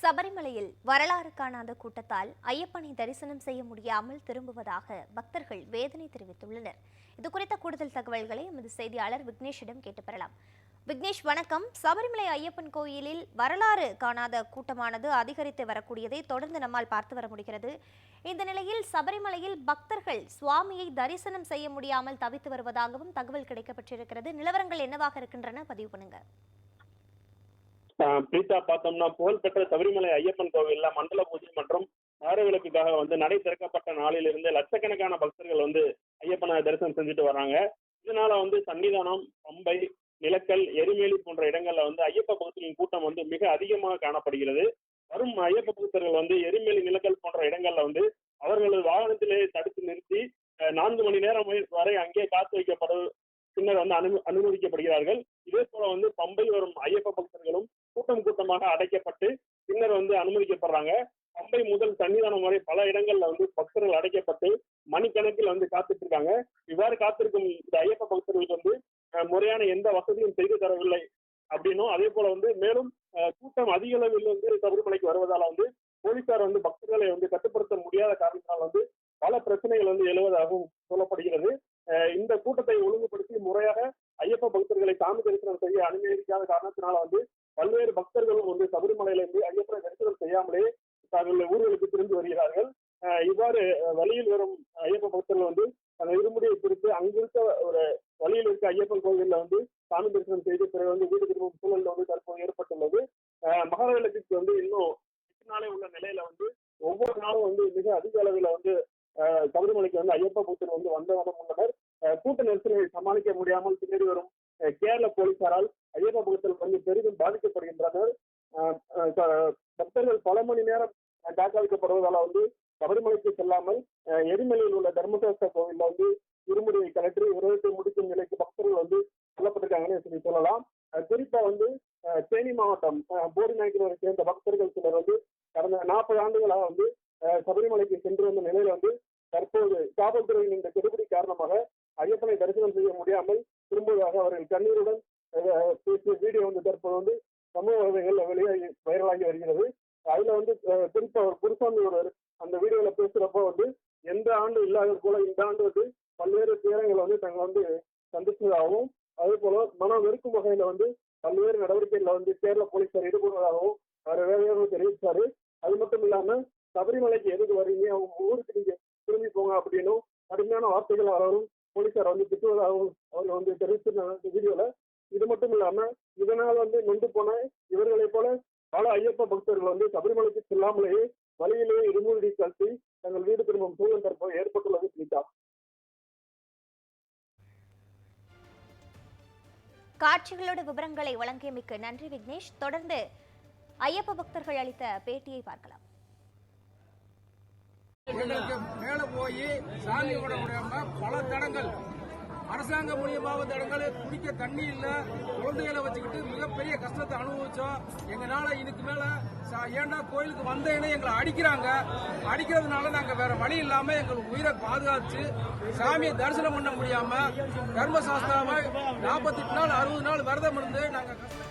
சபரிமலையில் வரலாறு காணாத கூட்டத்தால் ஐயப்பனை தரிசனம் செய்ய முடியாமல் திரும்புவதாக பக்தர்கள் வேதனை தெரிவித்துள்ளனர். இது குறித்த கூடுதல் தகவல்களை எமது செய்தியாளர் விக்னேஷிடம் கேட்டு பெறலாம் விக்னேஷ் வணக்கம். சபரிமலை ஐயப்பன் கோயிலில் வரலாறு காணாத கூட்டமானது அதிகரித்து வரக்கூடியதை தொடர்ந்து நம்மால் பார்த்து வர முடிகிறது. இந்த நிலையில் சபரிமலையில் பக்தர்கள் சுவாமியை தரிசனம் செய்ய முடியாமல் தவித்து வருவதாகவும் தகவல் கிடைக்கப்பட்டிருக்கிறது. நிலவரங்கள் என்னவாக இருக்கின்றன? பதிவு பண்ணுங்க. பிரீதா பார்த்தோம்னா புகழ்பெற்ற சபரிமலை ஐயப்பன் கோவிலில் மண்டல பூஜை மற்றும் மாரவிளக்குக்காக வந்து நடை திறக்கப்பட்ட நாளிலிருந்து லட்சக்கணக்கான பக்தர்கள் வந்து ஐயப்பனை தரிசனம் செஞ்சுட்டு வராங்க. இதனால வந்து சன்னிதானம் பம்பை நிலக்கல் எரிமேலி போன்ற இடங்கள்ல வந்து ஐயப்ப பக்தர்களின் கூட்டம் வந்து மிக அதிகமாக காணப்படுகிறது. வரும் ஐயப்ப பக்தர்கள் வந்து எரிமேலி நிலக்கல் போன்ற இடங்கள்ல வந்து அவர்களது வாகனத்திலே தடுத்து நிறுத்தி நான்கு மணி நேரம் வரை அங்கே காத்து வைக்கப்படும் பின்னர் வந்து அனு அனுமதிக்கப்படுகிறார்கள். இதே போல வந்து பம்பை வரும் ஐயப்ப பக்தர்களும் கூட்டம் கூட்டமாக அடைக்கப்பட்டு பின்னர் வந்து அனுமதிக்கப்படுறாங்க. பம்பை முதல் சன்னிதானம் வரை பல இடங்கள்ல வந்து பக்தர்கள் அடைக்கப்பட்டு மணிக்கணக்கில் வந்து காத்துட்டு இருக்காங்க இவ்வாறு காத்திருக்கும் இந்த ஐயப்ப பக்தர்களுக்கு வந்து முறையான எந்த வசதியும் செய்து தரவில்லை அப்படின்னும் அதே போல வந்து மேலும் கூட்டம் அதிக அளவில் வந்து சபரிமலைக்கு வருவதால வந்து போலீசார் வந்து பக்தர்களை வந்து கட்டுப்படுத்த முடியாத காரணத்தினால் வந்து பல பிரச்சனைகள் வந்து எழுவதாகவும் சொல்லப்படுகிறது. இந்த கூட்டத்தை ஒழுங்குபடுத்தி முறையாக ஐயப்ப பக்தர்களை சாமி தரிசனம் செய்ய அனுமதிக்காத காரணத்தினால வந்து பல்வேறு வந்து சபரிமலையில சபரிமலையிலிருந்து ஐயப்பனை தரிசனம் செய்யாமலே தங்களுடைய ஊர்களுக்கு திரும்பி வருகிறார்கள். இவ்வாறு வழியில் வரும் ஐயப்ப பக்தர்கள் வந்து அந்த இருமுடியை பிரித்து அங்கிருக்க ஒரு வழியில் இருக்க ஐயப்பன் கோவிலில் வந்து சாமி தரிசனம் செய்து பிறகு வந்து வீடு திரும்பும் சூழல் வந்து தற்போது ஏற்பட்டுள்ளது. அஹ், வந்து இன்னும் எட்டு நாளே உள்ள நிலையில வந்து ஒவ்வொரு நாளும் வந்து மிக அதிக அளவில் வந்து சபரிமலைக்கு வந்து ஐயப்ப பக்தர்கள் வந்து வந்த வரம் உள்ளனர். கூட்ட நெரிசலை சமாளிக்க முடியாமல் பின்னாடி வரும் கேரள போலீசாரால் ஐயப்ப பக்தர்கள் வந்து பெரிதும் பாதிக்கப்படுகின்றனர். பக்தர்கள் பல மணி நேரம் அஹ், காக்காவிக்கப்படுவதால வந்து சபரிமலைக்கு செல்லாமல் எரிமலையில் உள்ள தர்மசாஸ்திர கோவில்ல வந்து இருமுடியை கலற்றி விரதத்தை முடிக்கும் நிலைக்கு பக்தர்கள் வந்து தள்ளப்பட்டிருக்காங்கன்னு சொல்லி சொல்லலாம். குறிப்பா வந்து தேனி மாவட்டம் அஹ், போடிநாயக்கரை சேர்ந்த பக்தர்கள் சிலர் வந்து கடந்த நாற்பது ஆண்டுகளாக வந்து சபரிமலைக்கு சென்று வந்த நிலையில வந்து தற்போது காவல்துறையின் இந்த கெடுபிடி காரணமாக ஐயப்பனை தரிசனம் செய்ய முடியாமல் திரும்புவதாக அவர்கள் கண்ணீருடன் பேசிய வீடியோ வந்து தற்போது வந்து சமூக வலைகளில் வெளியாகி வைரலாகி வருகிறது. அதுல வந்து அஹ், குறிப்பா ஒரு குருசாமி ஒருவர் அந்த வீடியோல பேசுறப்போ வந்து எந்த ஆண்டு இல்லாத போல இந்த ஆண்டு வந்து பல்வேறு துயரங்களை வந்து தங்களை வந்து சந்திச்சதாகவும் அதே போல மனம் வெறுக்கும் வகையில வந்து பல்வேறு நடவடிக்கைகளை வந்து கேரள போலீசார் ஈடுபடுவதாகவும் அவர் வேலையாக தெரிவித்தாரு. அது மட்டும் இல்லாம சபரிமலைக்கு எதுக்கு வர்றீங்க? அவங்க ஊருக்கு நீங்க திரும்பி போங்க அப்படின்னும் கடுமையான வார்த்தைகள் வரவும் போலீசார் வந்து திட்டுவதாகவும் அவர் வந்து தெரிவித்திருந்தாங்க. இந்த வீடியோல இது மட்டும் இல்லாம இதனால் வந்து நொந்து போன இவர்களைப் போல பல ஐயப்ப பக்தர்கள் வந்து சபரிமலைக்கு செல்லாமலேயே வழியிலேயே இருமுடி கழட்டி தங்கள் வீடு திரும்பும் சூழல் தற்போது ஏற்பட்டுள்ளது கீதா. காட்சிகளோட விவரங்களை வழங்கியமைக்கு நன்றி விக்னேஷ். தொடர்ந்து ஐயப்ப பக்தர்கள் அளித்த பேட்டியை பார்க்கலாம். மேல போய் சாமி விட முடியாம பல தடங்கள் அரசாங்க மூலியமாக தடங்கள் குடிக்க தண்ணி இல்ல குழந்தைகளை வச்சுக்கிட்டு மிகப்பெரிய கஷ்டத்தை அனுபவிச்சோம். எங்களால இதுக்கு மேல சா- கோயிலுக்கு வந்தேன்னு எங்களை அடிக்கிறாங்க. அடிக்கிறதுனால நாங்க வேற வழி இல்லாம எங்களுக்கு உயிரை பாதுகாத்து சாமியை தரிசனம் பண்ண முடியாம தர்மசாஸ்திரமா நாற்பத்தி எட்டு நாள் அறுபது நாள் விரதம் இருந்து நாங்க கஷ்டம்